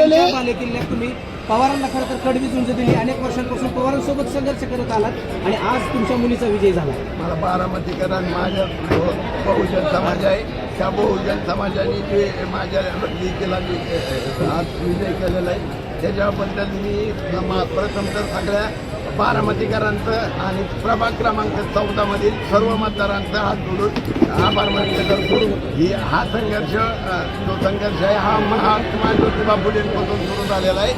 आलेले बालेकिल्ल्यात तुम्ही पवारांना खरं तर कडवी झुंज दिली अनेक वर्षांपासून पवारांसोबत संघर्ष करत आलात आणि आज तुमच्या मुलीचा विजय झाला. मला बारामतीकरण माझ्या ब- बहुजन समाज आहे. त्या बहुजन समाजाने जे माझ्या अ, आज विजय केलेला आहे. त्याच्याबद्दल मा- प्रथम तर सगळ्या बारामतीकरांचं आणि प्रभाग क्रमांक चौदामधील सर्व मतदारांचा हात जोडून आभार तर करतो ही हा संघर्ष जो संघर्ष आहे हा महात्मा ज्योतिबा फुलेंपासून सुरू झालेला आहे.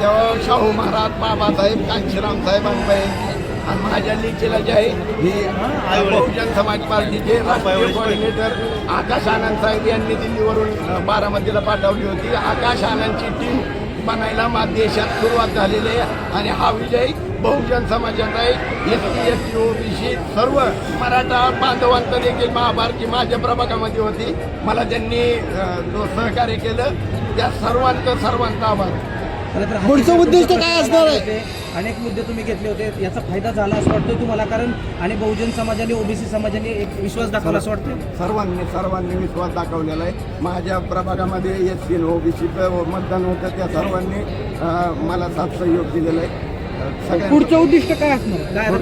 तेव्हा शाहू महाराज बाबासाहेब कांशीराम साहेबांपर्यंत आणि माझ्या लेखीला जे आहे ही बहुजन समाज पार्टीचे राष्ट्रीय कोऑर्डिनेटर आकाश आनंद साहेब यांनी दिल्लीवरून बारामतीला पाठवली होती. आकाश आनंदची टीम बनायला मा देशात सुरुवात झालेली आहे. आणि हा विजय बहुजन समाजाचा आहे. S T S T OBC सर्व मराठा बांधवांचं देखील महाभारती माझ्या प्रभागामध्ये होती. मला त्यांनी जो सहकार्य केलं त्या सर्वांचं सर्वांचा आभार. पुढचं उद्दिष्ट काय असणार आहे? अनेक मुद्दे तुम्ही घेतले होते याचा फायदा झाला असं वाटतंय तुम्हाला? कारण आणि बहुजन समाजाने ओबीसी समाजाने एक विश्वास दाखवला असं वाटतं सर्वांनी सर्वांनी विश्वास दाखवलेला आहे. माझ्या प्रभागामध्ये एस सी ओबीसीचं मतदान होतं त्या सर्वांनी मला साथ सहयोग दिलेला आहे. पुढचं उद्दिष्ट काय असणार?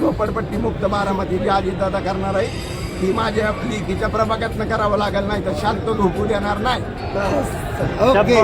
झोपडपट्टी मुक्त बारामती जी अजितदादा करणार आहे ती माझ्या लेखीच्या प्रभागातनं करावं लागेल नाही तर शांत झोपू देणार नाही. ओके